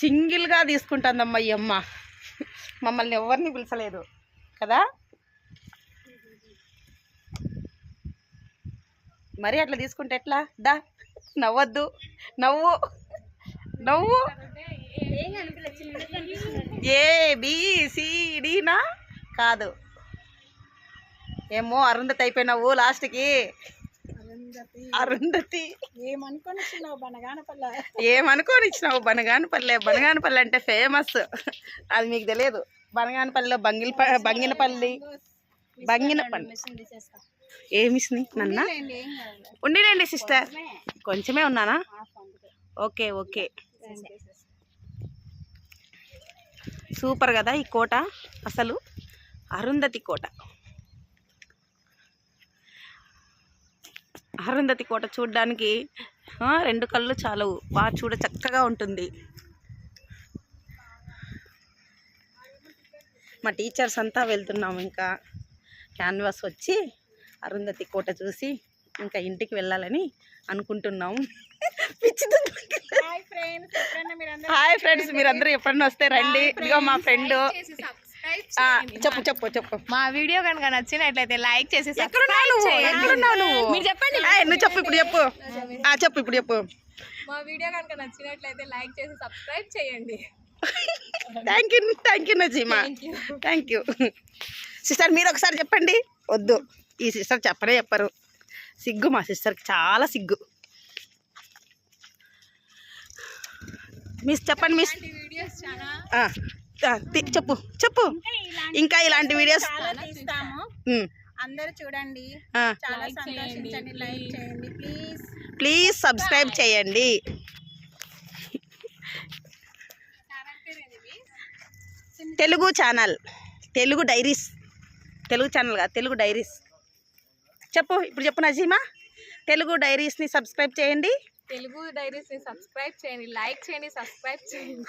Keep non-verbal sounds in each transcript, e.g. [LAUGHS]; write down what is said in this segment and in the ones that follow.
సింగిల్గా తీసుకుంటుందమ్మా ఈ అమ్మ. మమ్మల్ని ఎవరిని పిలిచలేదు. కదా? మరి అట్లా తీసుకుంటే ఎట్లా? దా నవ్వద్దు. నవ్వు. నవ్వు. ఏ కాదు. ఏమో అరుంధతి అయిపోయినావు లాస్ట్కి. అరుంధతి. ఏమనుకొని వచ్చినావు బనగానపల్ల? ఏమనుకోని ఇచ్చినావు బనగానపల్లె? బనగానపల్లి అంటే ఫేమస్ అది మీకు తెలియదు. బనగానపల్లిలో బంగిల్ బంగినపల్లి బంగినపల్లి ఏమిస్ని నన్న? ఉండిలేండి సిస్టర్ కొంచెమే. ఉన్నానా? Okay okay. సూపర్ కదా ఈ కోట అసలు? అరుంధతి కోట. అరుంధతి కోట చూడడానికి రెండు కళ్ళు చాలవు. బాగా చూడ చక్కగా ఉంటుంది. మా టీచర్స్ అంతా వెళ్తున్నాము ఇంకా. క్యాన్వాస్ వచ్చి అరుంధతి కోట చూసి ఇంకా ఇంటికి వెళ్ళాలని అనుకుంటున్నాము. హాయ్ ఫ్రెండ్స్ మీరందరూ ఎప్పుడన్నా వస్తే రండి. ఇదిగో మా ఫ్రెండ్. చెప్పు చెప్పు చెప్పు. మా వీడియో కనుక నచ్చినట్లయితే లైక్ చేసి ఎక్కడున్నావు నువ్వు? ఎక్కడున్నావు నువ్వు? మీరు చెప్పండి. నువ్వు చెప్పు ఇప్పుడు చెప్పు. ఆ చెప్పు ఇప్పుడు చెప్పు. మా వీడియో కనుక నచ్చినట్లయితే లైక్ చేసి సబ్స్క్రైబ్ చేయండి. Thank you thank you Najima thank you sister మీరు ఒకసారి చెప్పండి. వద్దు. ఈ సిస్టర్ చెప్పనే చెప్పరు. సిగ్గు మా సిస్టర్కి చాలా సిగ్గు. మిస్ చెప్పండి మిస్ వీడియోస్ చాలా చెప్పు చెప్పు. ఇంకా ఇలాంటి వీడియోస్ అందరూ చూడండి. చాలా సంతోషించండి లైక్ చేయండి ప్లీజ్ ప్లీజ్ సబ్స్క్రైబ్ చేయండి. Telugu channel. Telugu diaries. Telugu channel కాదు తెలుగు డైరీస్. చెప్పు ఇప్పుడు చెప్పు నజీమా. తెలుగు డైరీస్ని సబ్స్క్రైబ్ చేయండి. తెలుగు డైరీస్ని సబ్స్క్రైబ్ చేయండి లైక్ చేయండి సబ్స్క్రైబ్ చేయండి.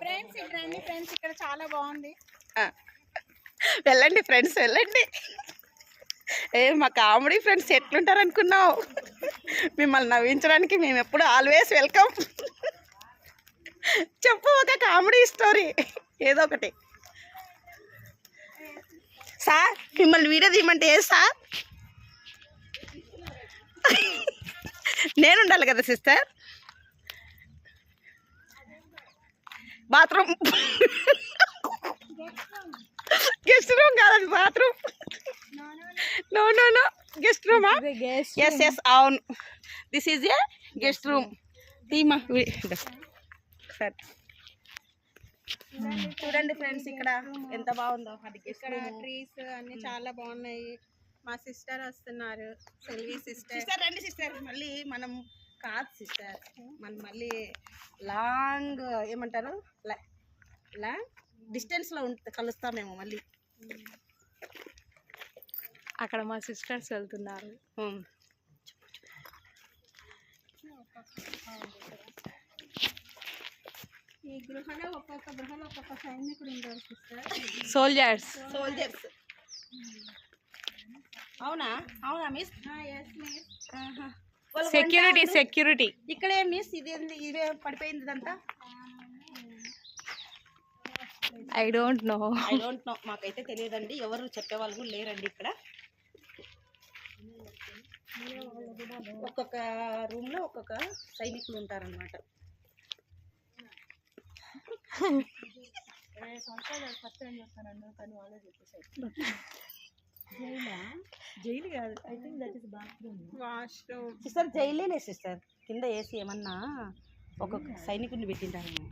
ఫ్రెండ్స్ ఇక్కడ రండి ఫ్రెండ్స్ ఇక్కడ చాలా బాగుంది. వెళ్ళండి ఫ్రెండ్స్ వెళ్ళండి. ఏ మా కామెడీ ఫ్రెండ్స్ ఎట్లుంటారు అనుకున్నావు మిమ్మల్ని నవ్వించడానికి మేము ఎప్పుడు ఆల్వేస్ వెల్కమ్ చెప్పు ఒక కామెడీ స్టోరీ ఏదో ఒకటి. సార్ మిమ్మల్ని వీడియో తీయమంటే ఏ సార్? నేను ఉండాలి కదా సిస్టర్ బాత్రూమ్. గెస్ట్ రూమ్ కాదు bathroom. No no no guest రూమా yes yes అవును. This is a guest room తీమా సరే. చూడండి ఫ్రెండ్స్ ఇక్కడ ఎంత బాగుందో అది ఇక్కడ ట్రీస్ అన్ని చాలా బాగున్నాయి. మా సిస్టర్ వస్తున్నారు. Selvi sister sister. రండి సిస్టర్. మళ్ళీ మనం కాదు సిస్టర్. మనం మళ్ళీ లాంగ్ ఏమంటారు? లాంగ్ డిస్టెన్స్లో ఉంట కలుస్తామేమో మళ్ళీ. అక్కడ మా సిస్టర్స్ వెళ్తున్నారు. ఈ గృహలో ఒక్కొక్క గృహలో ఒక్కొక్క సైనికుడు ఉంటారు సిస్టర్. సోల్జర్స్ సోల్జర్స్ అవునా? అవునా miss yes miss security security ఇక్కడే మిస్ ఇది? ఇవే పడిపోయింది ఇదంతా. I don't know I don't know మాకైతే తెలియదండి. ఎవరు చెప్పేవాళ్ళు లేరండి ఇక్కడ. ఒక్కొక్క రూమ్లో ఒక్కొక్క సైనికులు ఉంటారన్నమాట. [LAUGHS] జైలు కాదు. I think that is bathroom washroom. Sister జైలేలే sister. కింద ఏసీ ఏమన్నా ఒక్కొక్క సైనికుడిని పెట్టింటారేమో.